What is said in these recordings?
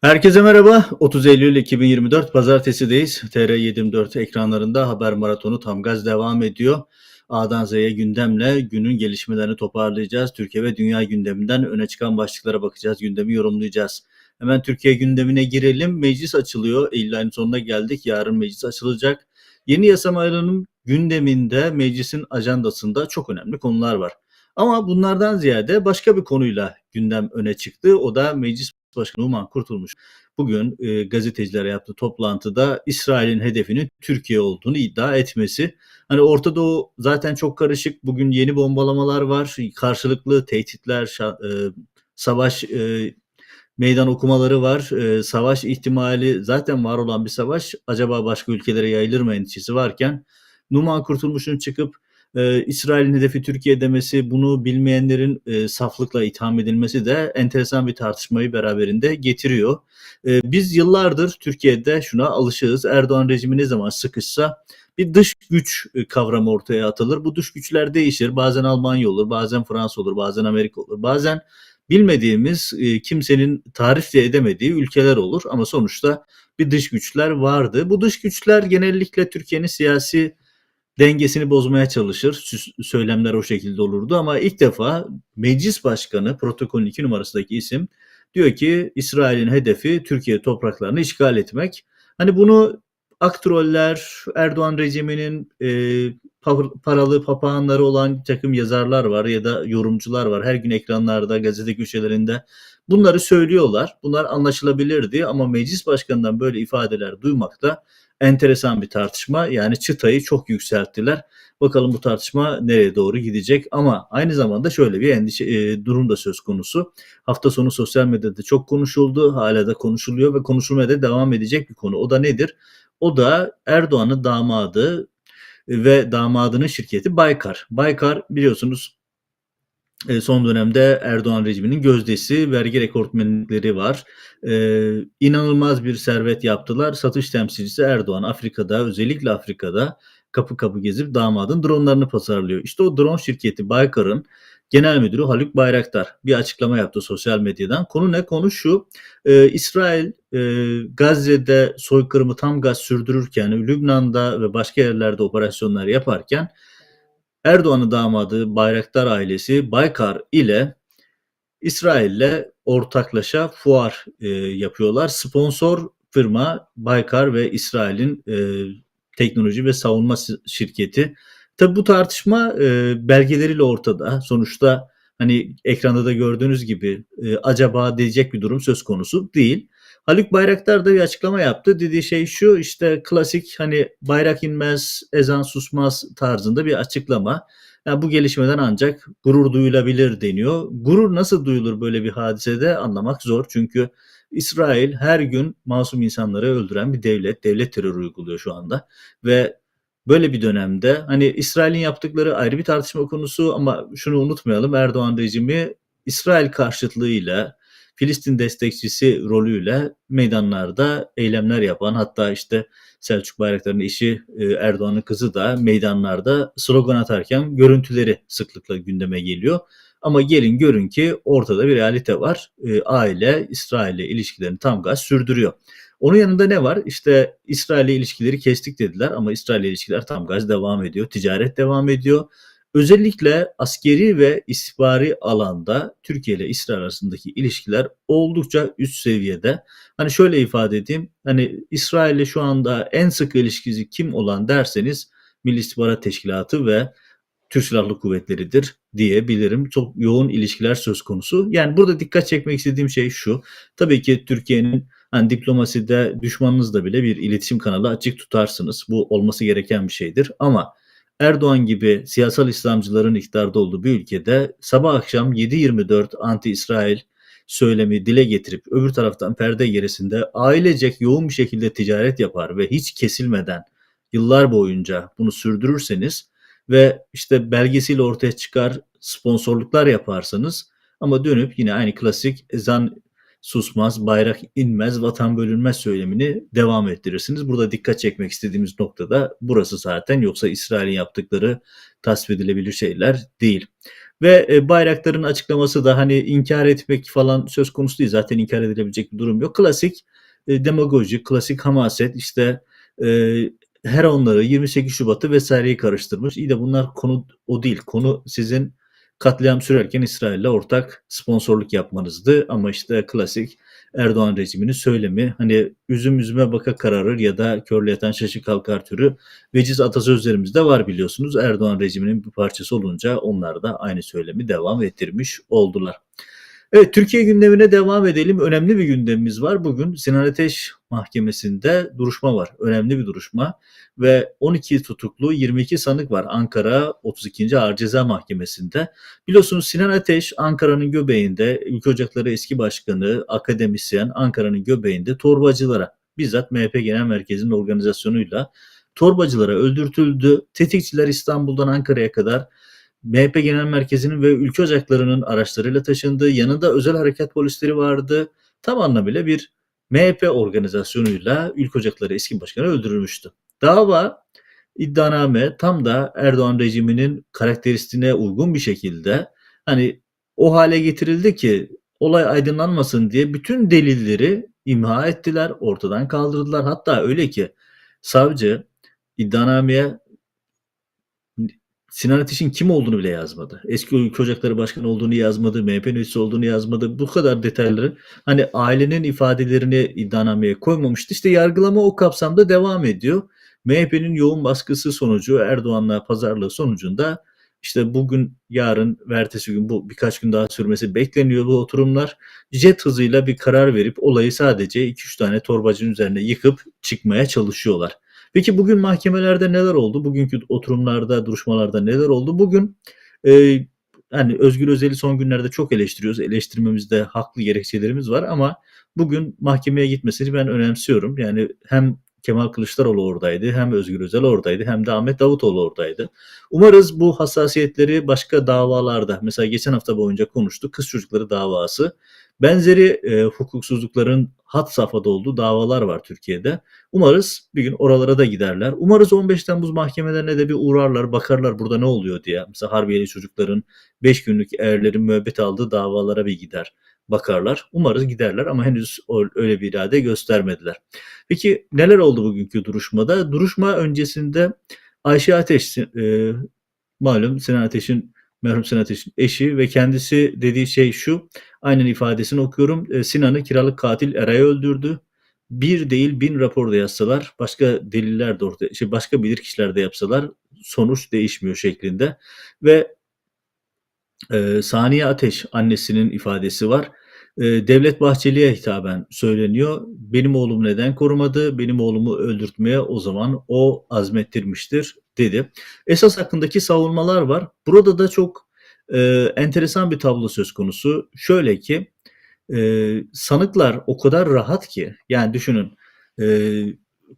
Herkese merhaba. 30 Eylül 2024 Pazartesi'deyiz. TR724 ekranlarında haber maratonu tam gaz devam ediyor. A'dan Z'ye gündemle günün gelişmelerini toparlayacağız. Türkiye ve dünya gündeminden öne çıkan başlıklara bakacağız. Gündemi yorumlayacağız. Hemen Türkiye gündemine girelim. Meclis açılıyor. Eylül ayının sonuna geldik. Yarın meclis açılacak. Yeni yasamanın gündeminde meclisin ajandasında çok önemli konular var. Ama bunlardan ziyade başka bir konuyla gündem öne çıktı. O da Meclis Başkanı Numan Kurtulmuş bugün e, gazetecilere yaptığı toplantıda İsrail'in hedefinin Türkiye olduğunu iddia etmesi. Hani Orta Doğu zaten çok karışık. Bugün yeni bombalamalar var. Karşılıklı tehditler, e, savaş e, meydan okumaları var. E, savaş ihtimali zaten var olan bir savaş. Acaba başka ülkelere yayılır mı endişesi varken Numan Kurtulmuş'un çıkıp e, İsrail'in hedefi Türkiye demesi, bunu bilmeyenlerin e, saflıkla itham edilmesi de enteresan bir tartışmayı beraberinde getiriyor. E, biz yıllardır Türkiye'de şuna alışığız. Erdoğan rejimi ne zaman sıkışsa bir dış güç e, kavramı ortaya atılır. Bu dış güçler değişir. Bazen Almanya olur, bazen Fransa olur, bazen Amerika olur. Bazen bilmediğimiz, e, kimsenin tarif de edemediği ülkeler olur ama sonuçta bir dış güçler vardı. Bu dış güçler genellikle Türkiye'nin siyasi dengesini bozmaya çalışır. Söylemler o şekilde olurdu ama ilk defa meclis başkanı protokolün iki numarasındaki isim diyor ki İsrail'in hedefi Türkiye topraklarını işgal etmek. Hani bunu aktroller, Erdoğan rejiminin e, paralı papağanları olan takım yazarlar var ya da yorumcular var. Her gün ekranlarda, gazete köşelerinde bunları söylüyorlar. Bunlar anlaşılabilirdi ama meclis başkanından böyle ifadeler duymak da enteresan bir tartışma. Yani çıtayı çok yükselttiler. Bakalım bu tartışma nereye doğru gidecek ama aynı zamanda şöyle bir endişe e, durum da söz konusu. Hafta sonu sosyal medyada çok konuşuldu. Hala da konuşuluyor ve konuşulmaya da devam edecek bir konu. O da nedir? O da Erdoğan'ın damadı ve damadının şirketi Baykar. Baykar biliyorsunuz son dönemde Erdoğan rejiminin gözdesi, vergi rekortmenlikleri var. Ee, inanılmaz bir servet yaptılar. Satış temsilcisi Erdoğan Afrika'da, özellikle Afrika'da kapı kapı gezip damadın dronlarını pazarlıyor. İşte o drone şirketi Baykar'ın genel müdürü Haluk Bayraktar bir açıklama yaptı sosyal medyadan. Konu ne? Konu şu. E, İsrail e, Gazze'de soykırımı tam gaz sürdürürken, Lübnan'da ve başka yerlerde operasyonlar yaparken Erdoğan'ın damadı Bayraktar ailesi Baykar ile İsrail'le ortaklaşa fuar e, yapıyorlar. Sponsor firma Baykar ve İsrail'in e, teknoloji ve savunma şirketi. Tabi bu tartışma e, belgeleriyle ortada. Sonuçta hani ekranda da gördüğünüz gibi e, acaba diyecek bir durum söz konusu değil. Haluk Bayraktar da bir açıklama yaptı. Dediği şey şu işte klasik hani bayrak inmez, ezan susmaz tarzında bir açıklama. Yani bu gelişmeden ancak gurur duyulabilir deniyor. Gurur nasıl duyulur böyle bir hadisede anlamak zor. Çünkü İsrail her gün masum insanları öldüren bir devlet. Devlet terörü uyguluyor şu anda. Ve böyle bir dönemde hani İsrail'in yaptıkları ayrı bir tartışma konusu ama şunu unutmayalım Erdoğan rejimi İsrail karşıtlığıyla Filistin destekçisi rolüyle meydanlarda eylemler yapan hatta işte Selçuk Bayraktar'ın eşi e, Erdoğan'ın kızı da meydanlarda slogan atarken görüntüleri sıklıkla gündeme geliyor. Ama gelin görün ki ortada bir realite var. E, aile İsrail'le ilişkilerini tam gaz sürdürüyor. Onun yanında ne var? İşte İsrail'le ilişkileri kestik dediler ama İsrail'le ilişkiler tam gaz devam ediyor. Ticaret devam ediyor. Özellikle askeri ve istihbari alanda Türkiye ile İsrail arasındaki ilişkiler oldukça üst seviyede. Hani şöyle ifade edeyim. Hani İsrail ile şu anda en sık ilişkisi kim olan derseniz Milli İstihbarat Teşkilatı ve Türk Silahlı Kuvvetleri'dir diyebilirim. Çok yoğun ilişkiler söz konusu. Yani burada dikkat çekmek istediğim şey şu. Tabii ki Türkiye'nin hani diplomaside düşmanınızla bile bir iletişim kanalı açık tutarsınız. Bu olması gereken bir şeydir. Ama Erdoğan gibi siyasal İslamcıların iktidarda olduğu bir ülkede sabah akşam 7-24 anti-İsrail söylemi dile getirip öbür taraftan perde gerisinde ailecek yoğun bir şekilde ticaret yapar ve hiç kesilmeden yıllar boyunca bunu sürdürürseniz ve işte belgesiyle ortaya çıkar sponsorluklar yaparsanız ama dönüp yine aynı klasik ezan susmaz, bayrak inmez, vatan bölünmez söylemini devam ettirirsiniz. Burada dikkat çekmek istediğimiz noktada burası zaten yoksa İsrail'in yaptıkları tasvip edilebilir şeyler değil. Ve e, Bayraktar'ın açıklaması da hani inkar etmek falan söz konusu değil. Zaten inkar edilebilecek bir durum yok. Klasik e, demagoji, klasik hamaset işte e, her onları 28 Şubat'ı vesaireyi karıştırmış. İyi de bunlar konu o değil. Konu sizin katliam sürerken İsrail'le ortak sponsorluk yapmanızdı. Ama işte klasik Erdoğan rejiminin söylemi hani üzüm üzüme baka kararır ya da körle yatan şaşı kalkar türü veciz atasözlerimiz de var biliyorsunuz. Erdoğan rejiminin bir parçası olunca onlar da aynı söylemi devam ettirmiş oldular. Evet Türkiye gündemine devam edelim. Önemli bir gündemimiz var. Bugün Sinan Ateş Mahkemesi'nde duruşma var. Önemli bir duruşma ve 12 tutuklu 22 sanık var Ankara 32. Ağır Ceza Mahkemesi'nde. Biliyorsunuz Sinan Ateş Ankara'nın göbeğinde Ülke Ocakları eski başkanı, akademisyen Ankara'nın göbeğinde torbacılara bizzat MHP Genel Merkezi'nin organizasyonuyla torbacılara öldürtüldü. Tetikçiler İstanbul'dan Ankara'ya kadar MHP Genel Merkezi'nin ve ülke ocaklarının araçlarıyla taşındığı yanında özel harekat polisleri vardı. Tam anlamıyla bir MHP organizasyonuyla ülke ocakları eski başkanı öldürülmüştü. Dava iddianame tam da Erdoğan rejiminin karakteristiğine uygun bir şekilde hani o hale getirildi ki olay aydınlanmasın diye bütün delilleri imha ettiler, ortadan kaldırdılar. Hatta öyle ki savcı iddianameye Sinan Ateş'in kim olduğunu bile yazmadı. Eski Ülke Ocakları Başkanı olduğunu yazmadı, MHP üyesi olduğunu yazmadı. Bu kadar detayları hani ailenin ifadelerini iddianameye koymamıştı. İşte yargılama o kapsamda devam ediyor. MHP'nin yoğun baskısı sonucu Erdoğan'la pazarlığı sonucunda işte bugün, yarın ertesi gün bu birkaç gün daha sürmesi bekleniyor bu oturumlar. Jet hızıyla bir karar verip olayı sadece 2-3 tane torbacının üzerine yıkıp çıkmaya çalışıyorlar. Peki bugün mahkemelerde neler oldu? Bugünkü oturumlarda, duruşmalarda neler oldu? Bugün e, yani Özgür Özel'i son günlerde çok eleştiriyoruz. Eleştirmemizde haklı gerekçelerimiz var ama bugün mahkemeye gitmesini ben önemsiyorum. Yani hem Kemal Kılıçdaroğlu oradaydı, hem Özgür Özel oradaydı, hem de Ahmet Davutoğlu oradaydı. Umarız bu hassasiyetleri başka davalarda, mesela geçen hafta boyunca konuştuk, kız çocukları davası, benzeri e, hukuksuzlukların hat safhada olduğu davalar var Türkiye'de. Umarız bir gün oralara da giderler. Umarız 15 Temmuz mahkemelerine de bir uğrarlar, bakarlar burada ne oluyor diye. Mesela Harbiyeli çocukların 5 günlük erlerin müebbet aldığı davalara bir gider bakarlar. Umarız giderler ama henüz öyle bir irade göstermediler. Peki neler oldu bugünkü duruşmada? Duruşma öncesinde Ayşe Ateş, e, malum Sinan Ateş'in merhum Sinan Ateş'in eşi ve kendisi dediği şey şu. Aynen ifadesini okuyorum. E, Sinan'ı kiralık katil Eray öldürdü. Bir değil bin rapor da yazsalar, başka deliller de ortaya, şey başka bilir kişiler de yapsalar sonuç değişmiyor şeklinde. Ve e, Saniye Ateş annesinin ifadesi var. E, Devlet Bahçeli'ye hitaben söyleniyor. Benim oğlum neden korumadı? Benim oğlumu öldürtmeye o zaman o azmettirmiştir dedi. Esas hakkındaki savunmalar var. Burada da çok e, enteresan bir tablo söz konusu. Şöyle ki e, sanıklar o kadar rahat ki yani düşünün e,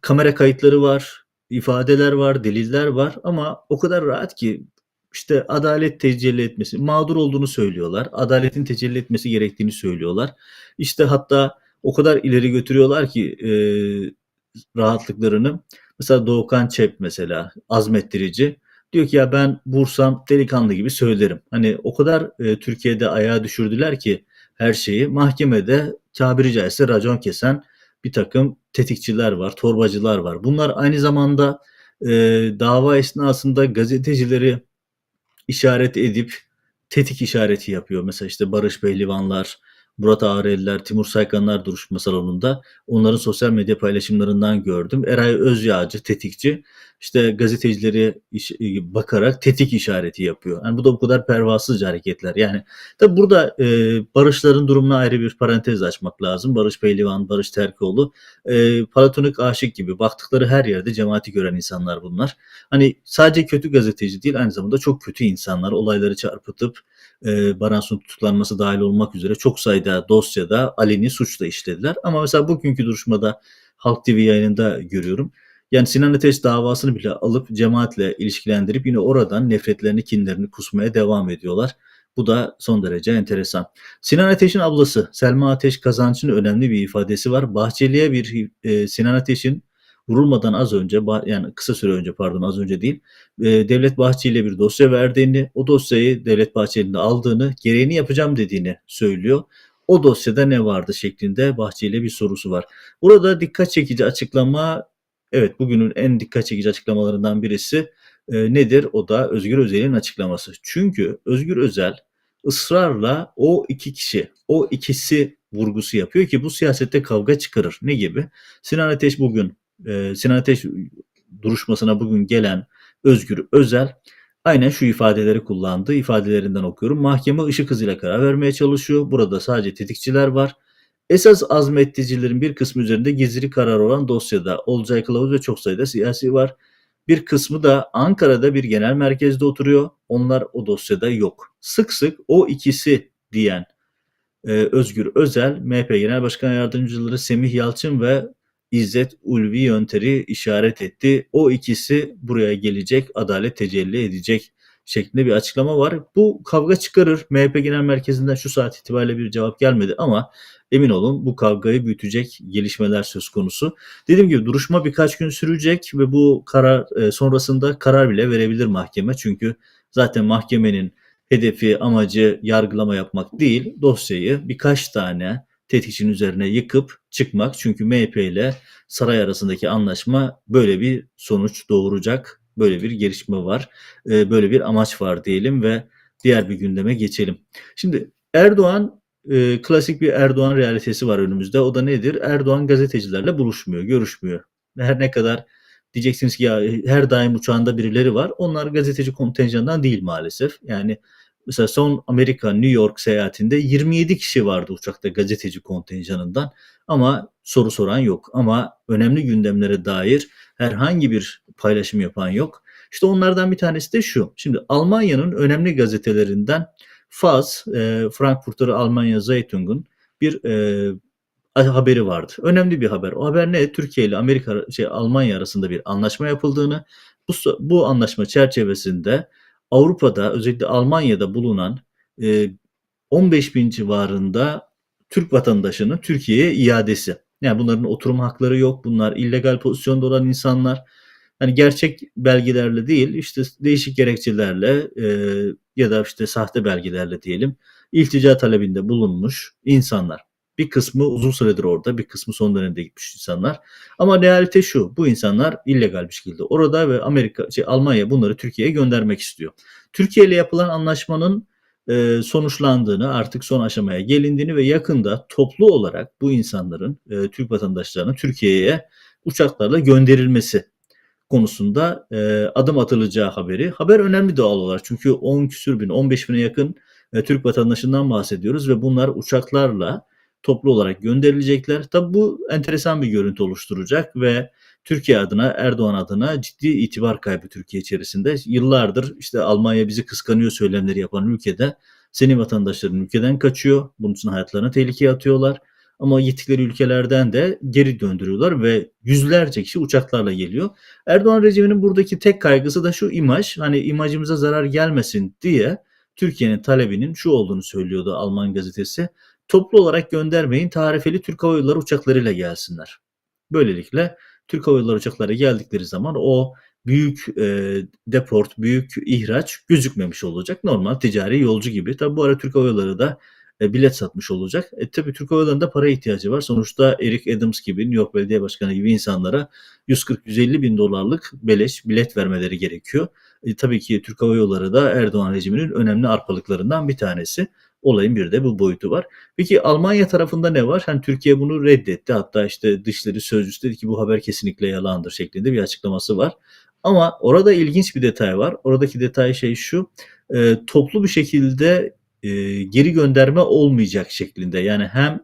kamera kayıtları var, ifadeler var, deliller var ama o kadar rahat ki işte adalet tecelli etmesi, mağdur olduğunu söylüyorlar. Adaletin tecelli etmesi gerektiğini söylüyorlar. İşte hatta o kadar ileri götürüyorlar ki e, rahatlıklarını. Mesela Doğukan Çep mesela azmettirici. Diyor ki ya ben Bursam delikanlı gibi söylerim. Hani o kadar e, Türkiye'de ayağa düşürdüler ki her şeyi. Mahkemede tabiri caizse racon kesen bir takım tetikçiler var, torbacılar var. Bunlar aynı zamanda e, dava esnasında gazetecileri işaret edip tetik işareti yapıyor. Mesela işte Barış Behlivanlar, Murat Ağreliler, Timur Saykanlar duruşma salonunda onların sosyal medya paylaşımlarından gördüm. Eray Özyağcı tetikçi işte gazetecileri iş, bakarak tetik işareti yapıyor. Yani bu da bu kadar pervasızca hareketler. Yani tabi burada e, Barışların durumuna ayrı bir parantez açmak lazım. Barış Pehlivan, Barış Terkoğlu e, platonik aşık gibi baktıkları her yerde cemaati gören insanlar bunlar. Hani sadece kötü gazeteci değil aynı zamanda çok kötü insanlar olayları çarpıtıp e, Baransu'nun tutuklanması dahil olmak üzere çok sayıda dosyada aleni suçla işlediler. Ama mesela bugünkü duruşmada Halk TV yayınında görüyorum. Yani Sinan Ateş davasını bile alıp cemaatle ilişkilendirip yine oradan nefretlerini, kinlerini kusmaya devam ediyorlar. Bu da son derece enteresan. Sinan Ateş'in ablası Selma Ateş Kazanç'ın önemli bir ifadesi var. Bahçeli'ye bir e, Sinan Ateş'in vurulmadan az önce yani kısa süre önce pardon az önce değil e, Devlet Bahçeli'ye bir dosya verdiğini, o dosyayı Devlet Bahçeli'nin aldığını, gereğini yapacağım dediğini söylüyor. O dosyada ne vardı şeklinde Bahçeli'ye bir sorusu var. Burada dikkat çekici açıklama, evet bugünün en dikkat çekici açıklamalarından birisi e, nedir? O da Özgür Özel'in açıklaması. Çünkü Özgür Özel ısrarla o iki kişi, o ikisi vurgusu yapıyor ki bu siyasette kavga çıkarır. Ne gibi? Sinan Ateş bugün, e, Sinan Ateş duruşmasına bugün gelen Özgür Özel aynen şu ifadeleri kullandı. İfadelerinden okuyorum. Mahkeme ışık hızıyla karar vermeye çalışıyor. Burada sadece tetikçiler var. Esas azmetticilerin bir kısmı üzerinde gizli karar olan dosyada Olcay Kılavuz ve çok sayıda siyasi var. Bir kısmı da Ankara'da bir genel merkezde oturuyor. Onlar o dosyada yok. Sık sık o ikisi diyen e, Özgür Özel, MHP Genel Başkan Yardımcıları Semih Yalçın ve İzzet Ulvi Yönter'i işaret etti. O ikisi buraya gelecek, adalet tecelli edecek şeklinde bir açıklama var. Bu kavga çıkarır. MHP Genel Merkezi'nden şu saat itibariyle bir cevap gelmedi ama emin olun bu kavgayı büyütecek gelişmeler söz konusu. Dediğim gibi duruşma birkaç gün sürecek ve bu karar e, sonrasında karar bile verebilir mahkeme. Çünkü zaten mahkemenin hedefi, amacı yargılama yapmak değil, dosyayı birkaç tane tetikçinin üzerine yıkıp çıkmak. Çünkü MHP ile saray arasındaki anlaşma böyle bir sonuç doğuracak. Böyle bir gelişme var. E, böyle bir amaç var diyelim ve diğer bir gündeme geçelim. Şimdi Erdoğan e, klasik bir Erdoğan realitesi var önümüzde. O da nedir? Erdoğan gazetecilerle buluşmuyor, görüşmüyor. Her ne kadar diyeceksiniz ki ya her daim uçağında birileri var. Onlar gazeteci kontenjanından değil maalesef. Yani mesela son Amerika New York seyahatinde 27 kişi vardı uçakta gazeteci kontenjanından ama soru soran yok. Ama önemli gündemlere dair herhangi bir paylaşım yapan yok. İşte onlardan bir tanesi de şu. Şimdi Almanya'nın önemli gazetelerinden Faz, e, Frankfurter Almanya Zeitung'un bir e, haberi vardı. Önemli bir haber. O haber ne? Türkiye ile Amerika şey Almanya arasında bir anlaşma yapıldığını, bu bu anlaşma çerçevesinde Avrupa'da özellikle Almanya'da bulunan e, 15 bin civarında Türk vatandaşının Türkiye'ye iadesi. Yani bunların oturum hakları yok. Bunlar illegal pozisyonda olan insanlar. Hani gerçek belgelerle değil, işte değişik gerekçelerle e, ya da işte sahte belgelerle diyelim iltica talebinde bulunmuş insanlar. Bir kısmı uzun süredir orada, bir kısmı son dönemde gitmiş insanlar. Ama realite şu, bu insanlar illegal bir şekilde orada ve Amerika, şey, Almanya bunları Türkiye'ye göndermek istiyor. Türkiye ile yapılan anlaşmanın e, sonuçlandığını, artık son aşamaya gelindiğini ve yakında toplu olarak bu insanların, e, Türk vatandaşlarının Türkiye'ye uçaklarla gönderilmesi konusunda e, adım atılacağı haberi. Haber önemli doğal olarak çünkü 10 küsür bin, 15 bine yakın e, Türk vatandaşından bahsediyoruz ve bunlar uçaklarla toplu olarak gönderilecekler. Tabi bu enteresan bir görüntü oluşturacak ve Türkiye adına, Erdoğan adına ciddi itibar kaybı Türkiye içerisinde. Yıllardır işte Almanya bizi kıskanıyor söylemleri yapan ülkede senin vatandaşların ülkeden kaçıyor. Bunun için hayatlarını tehlikeye atıyorlar. Ama gittikleri ülkelerden de geri döndürüyorlar ve yüzlerce kişi uçaklarla geliyor. Erdoğan rejiminin buradaki tek kaygısı da şu imaj. Hani imajımıza zarar gelmesin diye Türkiye'nin talebinin şu olduğunu söylüyordu Alman gazetesi. Toplu olarak göndermeyin tarifeli Türk Hava Yolları uçaklarıyla gelsinler. Böylelikle Türk Hava Yolları uçakları geldikleri zaman o büyük e, deport, büyük ihraç gözükmemiş olacak. Normal ticari yolcu gibi. Tabi bu ara Türk Hava Yolları da e, bilet satmış olacak. E, tabii Türk Hava Yolları'nda para ihtiyacı var. Sonuçta Eric Adams gibi, New York Belediye Başkanı gibi insanlara 140-150 bin dolarlık beleş bilet vermeleri gerekiyor. E, tabii ki Türk Hava Yolları da Erdoğan rejiminin önemli arpalıklarından bir tanesi. Olayın bir de bu boyutu var. Peki Almanya tarafında ne var? Hani Türkiye bunu reddetti. Hatta işte dışları sözcüsü dedi ki bu haber kesinlikle yalandır şeklinde bir açıklaması var. Ama orada ilginç bir detay var. Oradaki detay şey şu. E, toplu bir şekilde e, geri gönderme olmayacak şeklinde. Yani hem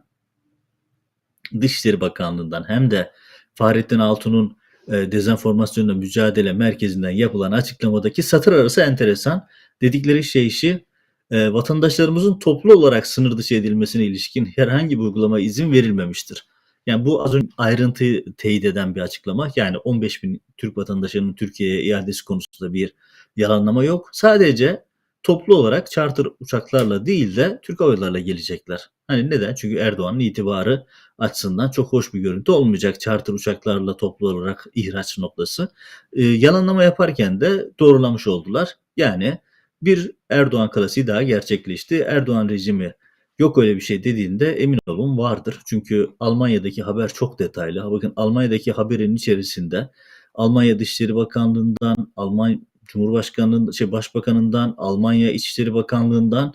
Dışişleri Bakanlığı'ndan hem de Fahrettin Altun'un e, dezenformasyonla mücadele merkezinden yapılan açıklamadaki satır arası enteresan. Dedikleri şey işi e, vatandaşlarımızın toplu olarak sınır dışı edilmesine ilişkin herhangi bir uygulama izin verilmemiştir. Yani bu az önce ayrıntıyı teyit eden bir açıklama. Yani 15 bin Türk vatandaşının Türkiye'ye iadesi konusunda bir yalanlama yok. Sadece toplu olarak charter uçaklarla değil de Türk Hava Yolları'yla gelecekler. Hani neden? Çünkü Erdoğan'ın itibarı açısından çok hoş bir görüntü olmayacak charter uçaklarla toplu olarak ihraç noktası. Ee, yalanlama yaparken de doğrulamış oldular. Yani bir Erdoğan klasiği daha gerçekleşti. Erdoğan rejimi yok öyle bir şey dediğinde emin olun vardır. Çünkü Almanya'daki haber çok detaylı. Bakın Almanya'daki haberin içerisinde Almanya Dışişleri Bakanlığı'ndan, Alman Cumhurbaşkanı'nın, şey Başbakanı'ndan, Almanya İçişleri Bakanlığı'ndan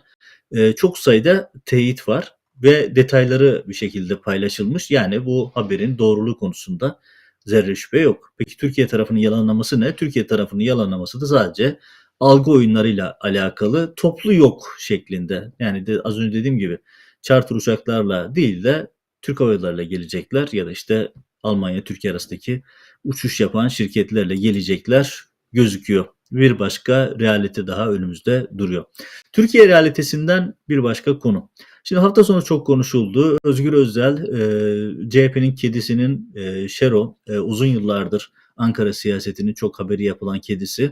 e, çok sayıda teyit var ve detayları bir şekilde paylaşılmış. Yani bu haberin doğruluğu konusunda zerre şüphe yok. Peki Türkiye tarafının yalanlaması ne? Türkiye tarafının yalanlaması da sadece algı oyunlarıyla alakalı toplu yok şeklinde. Yani de az önce dediğim gibi charter uçaklarla değil de Türk Hava Yolları'yla gelecekler ya da işte Almanya Türkiye arasındaki uçuş yapan şirketlerle gelecekler gözüküyor. Bir başka realite daha önümüzde duruyor. Türkiye realitesinden bir başka konu. Şimdi hafta sonu çok konuşuldu. Özgür Özel, e, CHP'nin kedisinin e, Şero, e, uzun yıllardır Ankara siyasetinin çok haberi yapılan kedisi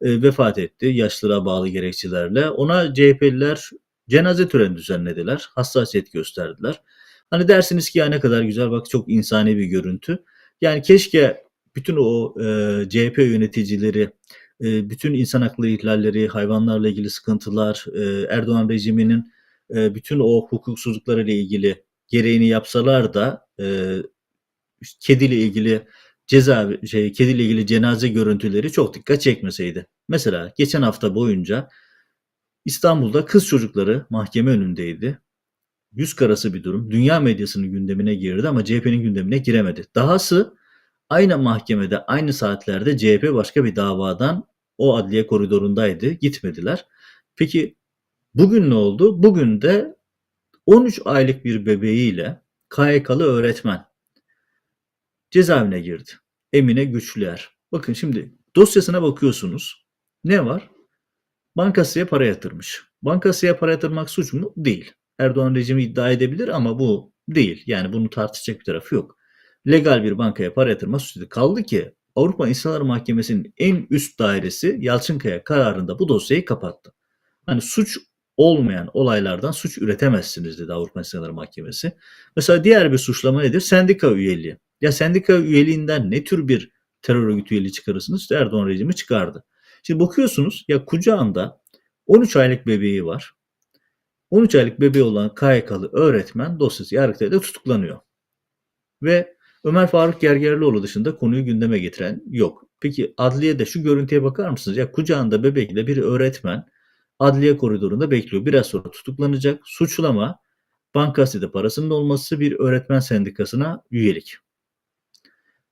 e, vefat etti yaşlılığa bağlı gerekçelerle. Ona CHP'liler cenaze töreni düzenlediler, hassasiyet gösterdiler. Hani dersiniz ki ya ne kadar güzel bak çok insani bir görüntü. Yani keşke bütün o e, CHP yöneticileri, bütün insan hakları ihlalleri, hayvanlarla ilgili sıkıntılar, e, Erdoğan rejiminin e, bütün o hukuksuzluklarıyla ilgili gereğini yapsalar da e, kediyle ilgili ceza şey kediyle ilgili cenaze görüntüleri çok dikkat çekmeseydi. Mesela geçen hafta boyunca İstanbul'da kız çocukları mahkeme önündeydi. Yüz karası bir durum. Dünya medyasının gündemine girdi ama CHP'nin gündemine giremedi. Dahası aynı mahkemede aynı saatlerde CHP başka bir davadan o adliye koridorundaydı. Gitmediler. Peki bugün ne oldu? Bugün de 13 aylık bir bebeğiyle KYK'lı öğretmen cezaevine girdi. Emine Güçlüer. Bakın şimdi dosyasına bakıyorsunuz. Ne var? Bankasıya para yatırmış. Bankasıya para yatırmak suç mu? Değil. Erdoğan rejimi iddia edebilir ama bu değil. Yani bunu tartışacak bir tarafı yok. Legal bir bankaya para yatırma suçu kaldı ki Avrupa İnsan Mahkemesi'nin en üst dairesi Yalçınkaya kararında bu dosyayı kapattı. Hani suç olmayan olaylardan suç üretemezsiniz dedi Avrupa İnsan Mahkemesi. Mesela diğer bir suçlama nedir? Sendika üyeliği. Ya sendika üyeliğinden ne tür bir terör örgütü üyeliği çıkarırsınız? İşte Erdoğan rejimi çıkardı. Şimdi bakıyorsunuz ya kucağında 13 aylık bebeği var. 13 aylık bebeği olan KYK'lı öğretmen dosyası Yargıtay'da tutuklanıyor. Ve Ömer Faruk Gergerlioğlu dışında konuyu gündeme getiren yok. Peki adliyede şu görüntüye bakar mısınız? Ya kucağında bebekle bir öğretmen adliye koridorunda bekliyor. Biraz sonra tutuklanacak. Suçlama bankaside parasının olması bir öğretmen sendikasına üyelik.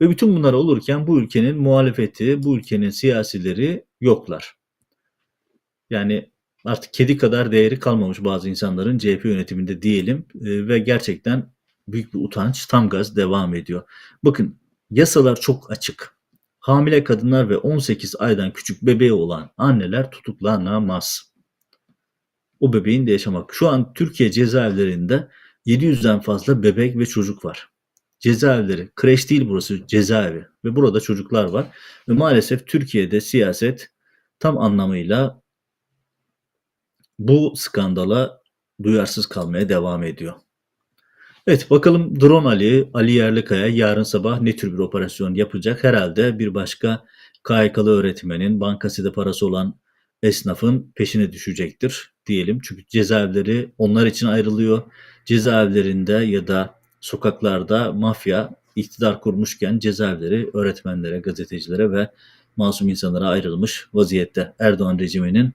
Ve bütün bunlar olurken bu ülkenin muhalefeti, bu ülkenin siyasileri yoklar. Yani artık kedi kadar değeri kalmamış bazı insanların CHP yönetiminde diyelim e, ve gerçekten büyük bir utanç tam gaz devam ediyor. Bakın yasalar çok açık. Hamile kadınlar ve 18 aydan küçük bebeği olan anneler tutuklanamaz. O bebeğin de yaşamak. Şu an Türkiye cezaevlerinde 700'den fazla bebek ve çocuk var cezaevleri, kreş değil burası cezaevi ve burada çocuklar var. Ve maalesef Türkiye'de siyaset tam anlamıyla bu skandala duyarsız kalmaya devam ediyor. Evet bakalım Drone Ali, Ali Yerlikaya yarın sabah ne tür bir operasyon yapacak? Herhalde bir başka KYK'lı öğretmenin bankasında parası olan esnafın peşine düşecektir diyelim. Çünkü cezaevleri onlar için ayrılıyor. Cezaevlerinde ya da sokaklarda mafya iktidar kurmuşken cezaevleri öğretmenlere, gazetecilere ve masum insanlara ayrılmış vaziyette. Erdoğan rejiminin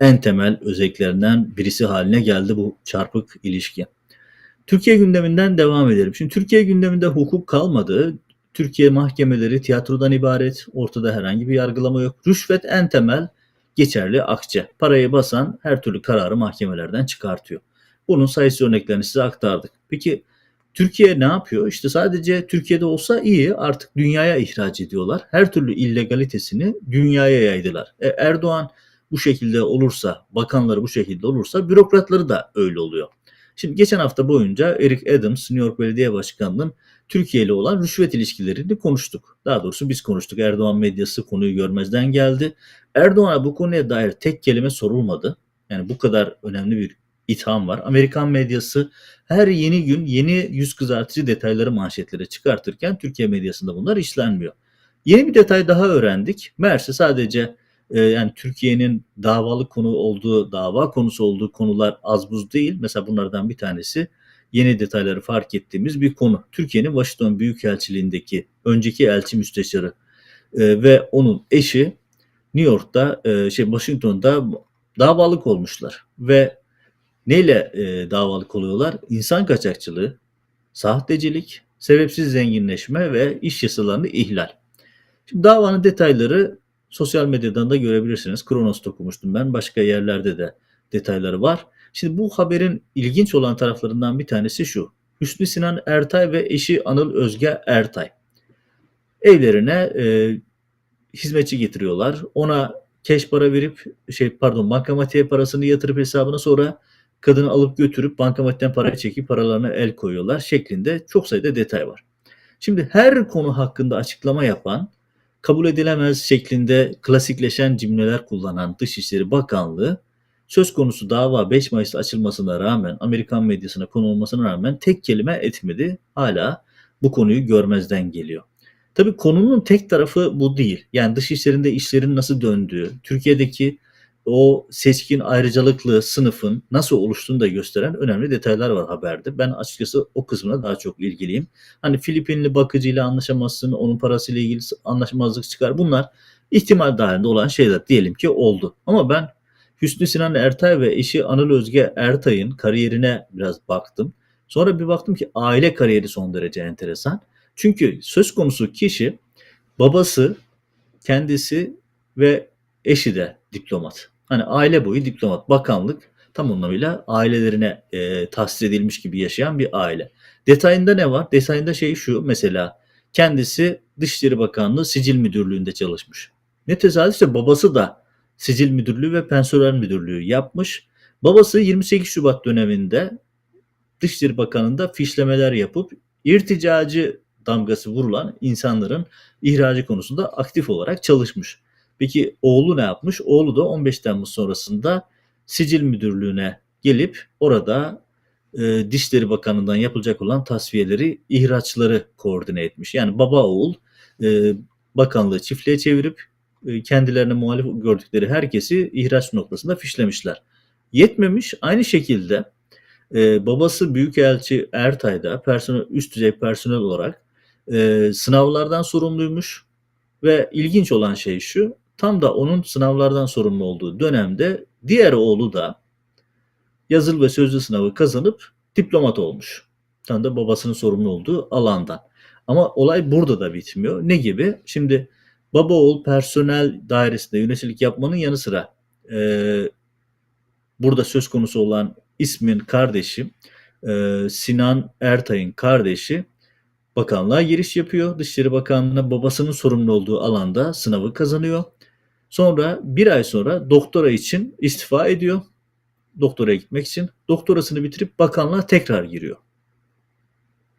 en temel özelliklerinden birisi haline geldi bu çarpık ilişki. Türkiye gündeminden devam edelim. Şimdi Türkiye gündeminde hukuk kalmadı. Türkiye mahkemeleri tiyatrodan ibaret. Ortada herhangi bir yargılama yok. Rüşvet en temel geçerli akçe. Parayı basan her türlü kararı mahkemelerden çıkartıyor. Bunun sayısı örneklerini size aktardık. Peki Türkiye ne yapıyor? İşte sadece Türkiye'de olsa iyi artık dünyaya ihraç ediyorlar. Her türlü illegalitesini dünyaya yaydılar. E, Erdoğan bu şekilde olursa, bakanları bu şekilde olursa bürokratları da öyle oluyor. Şimdi geçen hafta boyunca Eric Adams, New York Belediye Başkanı'nın Türkiye ile olan rüşvet ilişkilerini konuştuk. Daha doğrusu biz konuştuk. Erdoğan medyası konuyu görmezden geldi. Erdoğan'a bu konuya dair tek kelime sorulmadı. Yani bu kadar önemli bir itham var. Amerikan medyası her yeni gün yeni yüz kızartıcı detayları manşetlere çıkartırken Türkiye medyasında bunlar işlenmiyor. Yeni bir detay daha öğrendik. Meğerse sadece e, yani Türkiye'nin davalı konu olduğu, dava konusu olduğu konular az buz değil. Mesela bunlardan bir tanesi yeni detayları fark ettiğimiz bir konu. Türkiye'nin Washington Büyükelçiliğindeki önceki elçi müsteşarı e, ve onun eşi New York'ta, e, şey Washington'da davalık olmuşlar ve neyle e, davalık oluyorlar? İnsan kaçakçılığı, sahtecilik, sebepsiz zenginleşme ve iş yasalarını ihlal. Şimdi davanın detayları sosyal medyadan da görebilirsiniz. Kronos'ta okumuştum ben. Başka yerlerde de detayları var. Şimdi bu haberin ilginç olan taraflarından bir tanesi şu. Hüsnü Sinan Ertay ve eşi Anıl Özge Ertay. Evlerine e, hizmetçi getiriyorlar. Ona keş para verip şey pardon bankamatiğe parasını yatırıp hesabına sonra kadını alıp götürüp bankamatikten parayı çekip paralarına el koyuyorlar şeklinde çok sayıda detay var. Şimdi her konu hakkında açıklama yapan kabul edilemez şeklinde klasikleşen cümleler kullanan Dışişleri Bakanlığı söz konusu dava 5 Mayıs'ta açılmasına rağmen Amerikan medyasına konulmasına rağmen tek kelime etmedi. Hala bu konuyu görmezden geliyor. Tabii konunun tek tarafı bu değil. Yani dış işlerinde işlerin nasıl döndüğü, Türkiye'deki o seçkin ayrıcalıklı sınıfın nasıl oluştuğunu da gösteren önemli detaylar var haberde. Ben açıkçası o kısmına daha çok ilgiliyim. Hani Filipinli bakıcıyla anlaşamazsın, onun parasıyla ilgili anlaşmazlık çıkar. Bunlar ihtimal dahilinde olan şeyler diyelim ki oldu. Ama ben Hüsnü Sinan Ertay ve eşi Anıl Özge Ertay'ın kariyerine biraz baktım. Sonra bir baktım ki aile kariyeri son derece enteresan. Çünkü söz konusu kişi babası, kendisi ve eşi de diplomat. Hani aile boyu diplomat, bakanlık tam anlamıyla ailelerine e, tahsis edilmiş gibi yaşayan bir aile. Detayında ne var? Detayında şey şu mesela kendisi Dışişleri Bakanlığı Sicil Müdürlüğü'nde çalışmış. Ne tesadüfse babası da Sicil Müdürlüğü ve Personel Müdürlüğü yapmış. Babası 28 Şubat döneminde Dışişleri Bakanlığı'nda fişlemeler yapıp irticacı damgası vurulan insanların ihracı konusunda aktif olarak çalışmış. Peki oğlu ne yapmış? Oğlu da 15 Temmuz sonrasında Sicil Müdürlüğü'ne gelip orada e, Dışişleri Bakanlığı'ndan yapılacak olan tasfiyeleri, ihraçları koordine etmiş. Yani baba oğul e, bakanlığı çiftliğe çevirip e, kendilerine muhalif gördükleri herkesi ihraç noktasında fişlemişler. Yetmemiş aynı şekilde e, babası Büyükelçi Ertay'da personel, üst düzey personel olarak e, sınavlardan sorumluymuş ve ilginç olan şey şu tam da onun sınavlardan sorumlu olduğu dönemde diğer oğlu da yazılı ve sözlü sınavı kazanıp diplomat olmuş. Tam da babasının sorumlu olduğu alandan. Ama olay burada da bitmiyor. Ne gibi? Şimdi baba oğul personel dairesinde yöneticilik yapmanın yanı sıra e, burada söz konusu olan ismin kardeşi e, Sinan Ertay'ın kardeşi bakanlığa giriş yapıyor. Dışişleri Bakanlığı'na babasının sorumlu olduğu alanda sınavı kazanıyor. Sonra bir ay sonra doktora için istifa ediyor. Doktoraya gitmek için. Doktorasını bitirip bakanlığa tekrar giriyor.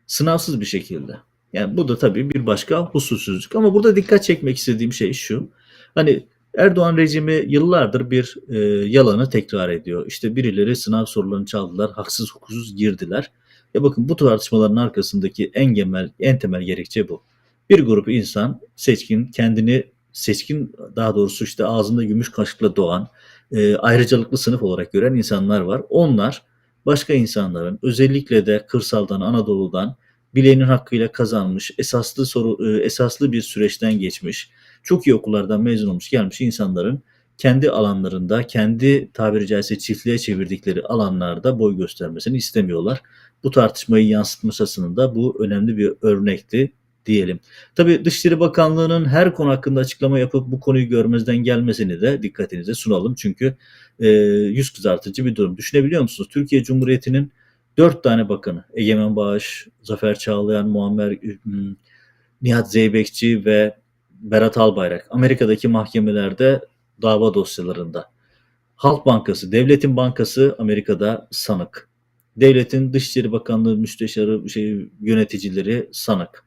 Sınavsız bir şekilde. Yani bu da tabii bir başka hususuzluk. Ama burada dikkat çekmek istediğim şey şu. Hani Erdoğan rejimi yıllardır bir e, yalanı tekrar ediyor. İşte birileri sınav sorularını çaldılar, haksız hukuksuz girdiler. Ya bakın bu tartışmaların arkasındaki en temel, en temel gerekçe bu. Bir grup insan seçkin, kendini seçkin daha doğrusu işte ağzında gümüş kaşıkla doğan, e, ayrıcalıklı sınıf olarak gören insanlar var. Onlar başka insanların özellikle de kırsaldan, Anadolu'dan bileğinin hakkıyla kazanmış, esaslı soru, e, esaslı bir süreçten geçmiş, çok iyi okullardan mezun olmuş gelmiş insanların kendi alanlarında, kendi tabiri caizse çiftliğe çevirdikleri alanlarda boy göstermesini istemiyorlar. Bu tartışmayı yansıtmasının da bu önemli bir örnekti diyelim. Tabii Dışişleri Bakanlığı'nın her konu hakkında açıklama yapıp bu konuyu görmezden gelmesini de dikkatinize sunalım. Çünkü e, yüz kızartıcı bir durum. Düşünebiliyor musunuz? Türkiye Cumhuriyeti'nin dört tane bakanı, Egemen Bağış, Zafer Çağlayan, Muammer hmm, Nihat Zeybekçi ve Berat Albayrak Amerika'daki mahkemelerde dava dosyalarında. Halk Bankası, Devletin Bankası Amerika'da sanık. Devletin Dışişleri Bakanlığı müsteşarı şey, yöneticileri sanık.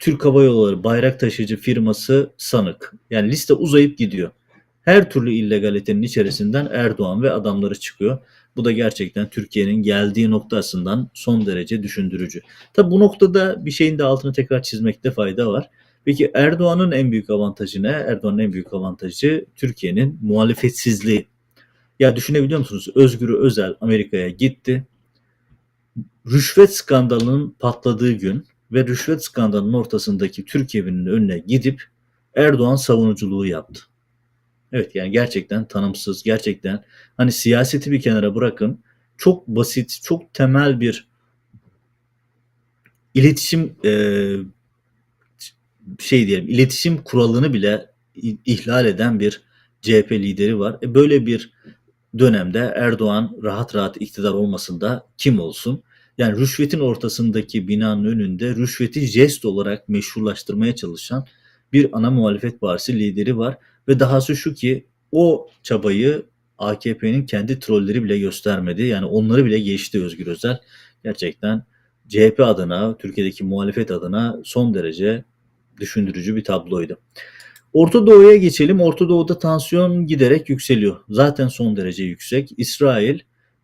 Türk Hava Yolları bayrak taşıyıcı firması sanık. Yani liste uzayıp gidiyor. her türlü illegalitenin içerisinden Erdoğan ve adamları çıkıyor. Bu da gerçekten Türkiye'nin geldiği noktasından son derece düşündürücü. Tabi bu noktada bir şeyin de altını tekrar çizmekte fayda var. Peki Erdoğan'ın en büyük avantajı ne? Erdoğan'ın en büyük avantajı Türkiye'nin muhalefetsizliği. Ya düşünebiliyor musunuz? Özgür Özel Amerika'ya gitti. Rüşvet skandalının patladığı gün ve rüşvet skandalının ortasındaki Türk evinin önüne gidip Erdoğan savunuculuğu yaptı. Evet yani gerçekten tanımsız, gerçekten hani siyaseti bir kenara bırakın çok basit, çok temel bir iletişim e, şey diyelim iletişim kuralını bile ihlal eden bir CHP lideri var. E böyle bir dönemde Erdoğan rahat rahat iktidar olmasında kim olsun? Yani rüşvetin ortasındaki binanın önünde rüşveti jest olarak meşrulaştırmaya çalışan bir ana muhalefet partisi lideri var ve dahası şu ki o çabayı AKP'nin kendi trolleri bile göstermedi. Yani onları bile geçti Özgür Özel. Gerçekten CHP adına, Türkiye'deki muhalefet adına son derece düşündürücü bir tabloydu. Orta Doğu'ya geçelim. Orta Doğu'da tansiyon giderek yükseliyor. Zaten son derece yüksek. İsrail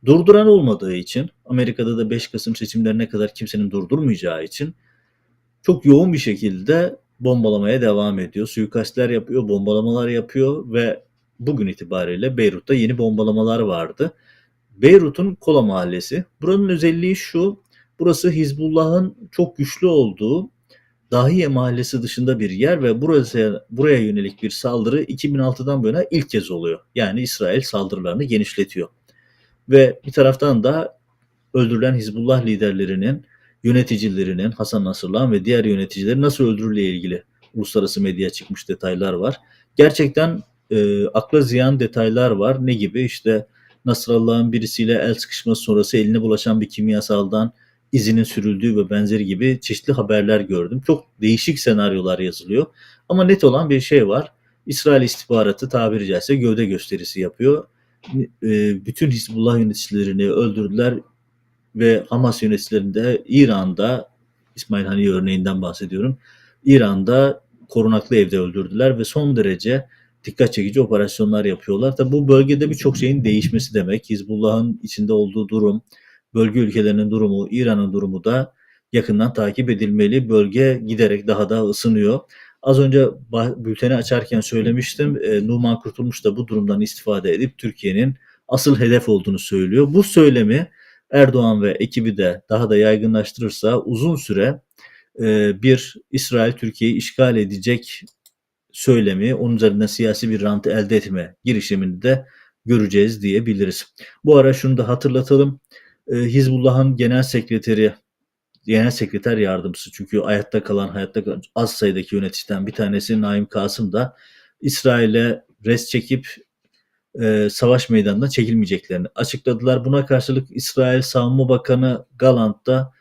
durduran olmadığı için, Amerika'da da 5 Kasım seçimlerine kadar kimsenin durdurmayacağı için çok yoğun bir şekilde bombalamaya devam ediyor. Suikastler yapıyor, bombalamalar yapıyor ve bugün itibariyle Beyrut'ta yeni bombalamalar vardı. Beyrut'un Kola Mahallesi. Buranın özelliği şu, burası Hizbullah'ın çok güçlü olduğu Dahiye Mahallesi dışında bir yer ve burası buraya yönelik bir saldırı 2006'dan bu yana ilk kez oluyor. Yani İsrail saldırılarını genişletiyor. Ve bir taraftan da öldürülen Hizbullah liderlerinin, yöneticilerinin, Hasan Nasrallah ve diğer yöneticilerin nasıl öldürüldüğü ilgili uluslararası medya çıkmış detaylar var. Gerçekten e, akla ziyan detaylar var. Ne gibi? İşte Nasrallah'ın birisiyle el sıkışması sonrası eline bulaşan bir kimyasaldan izinin sürüldüğü ve benzeri gibi çeşitli haberler gördüm. Çok değişik senaryolar yazılıyor. Ama net olan bir şey var. İsrail istihbaratı tabiri caizse gövde gösterisi yapıyor. E, bütün Hizbullah yöneticilerini öldürdüler ve Hamas yöneticilerini de İran'da İsmail Hani örneğinden bahsediyorum. İran'da korunaklı evde öldürdüler ve son derece dikkat çekici operasyonlar yapıyorlar. Tabi bu bölgede birçok şeyin değişmesi demek. Hizbullah'ın içinde olduğu durum, bölge ülkelerinin durumu, İran'ın durumu da yakından takip edilmeli. Bölge giderek daha da ısınıyor. Az önce bülteni açarken söylemiştim. E, Numan Kurtulmuş da bu durumdan istifade edip Türkiye'nin asıl hedef olduğunu söylüyor. Bu söylemi Erdoğan ve ekibi de daha da yaygınlaştırırsa uzun süre e, bir İsrail Türkiye'yi işgal edecek söylemi, onun üzerinden siyasi bir rant elde etme girişimini de göreceğiz diyebiliriz. Bu ara şunu da hatırlatalım. Ee, Hizbullah'ın genel sekreteri, genel sekreter yardımcısı çünkü hayatta kalan, hayatta kalan az sayıdaki yöneticiden bir tanesi Naim Kasım da İsrail'e res çekip e, savaş meydanına çekilmeyeceklerini açıkladılar. Buna karşılık İsrail Savunma Bakanı Galant da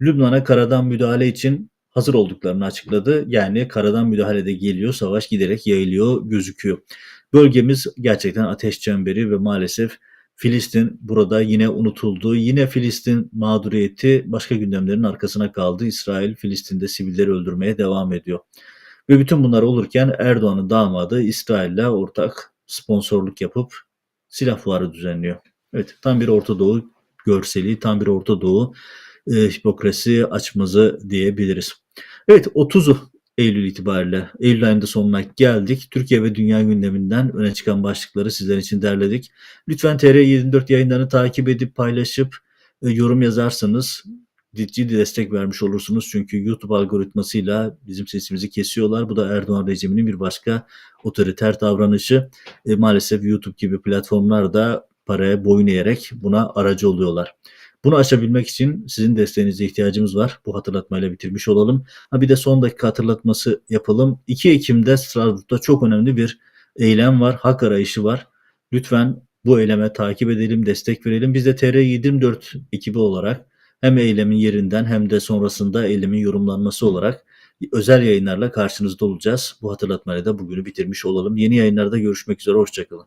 Lübnan'a karadan müdahale için hazır olduklarını açıkladı. Yani karadan müdahalede geliyor, savaş giderek yayılıyor gözüküyor. Bölgemiz gerçekten ateş çemberi ve maalesef Filistin burada yine unutuldu. Yine Filistin mağduriyeti başka gündemlerin arkasına kaldı. İsrail Filistin'de sivilleri öldürmeye devam ediyor. Ve bütün bunlar olurken Erdoğan'ın damadı İsrail'le ortak sponsorluk yapıp silah fuarı düzenliyor. Evet tam bir Orta Doğu görseli, tam bir Orta Doğu e, hipokrasi açmazı diyebiliriz. Evet 30'u Eylül itibariyle Eylül ayında sonuna geldik. Türkiye ve dünya gündeminden öne çıkan başlıkları sizler için derledik. Lütfen TR24 yayınlarını takip edip paylaşıp e, yorum yazarsanız ciddi destek vermiş olursunuz. Çünkü YouTube algoritmasıyla bizim sesimizi kesiyorlar. Bu da Erdoğan rejiminin bir başka otoriter davranışı. E, maalesef YouTube gibi platformlar da paraya boyun eğerek buna aracı oluyorlar. Bunu aşabilmek için sizin desteğinize ihtiyacımız var. Bu hatırlatmayla bitirmiş olalım. Ha bir de son dakika hatırlatması yapalım. 2 Ekim'de Strasbourg'da çok önemli bir eylem var. Hak arayışı var. Lütfen bu eyleme takip edelim, destek verelim. Biz de TR24 ekibi olarak hem eylemin yerinden hem de sonrasında eylemin yorumlanması olarak özel yayınlarla karşınızda olacağız. Bu hatırlatmayla da bugünü bitirmiş olalım. Yeni yayınlarda görüşmek üzere, hoşçakalın.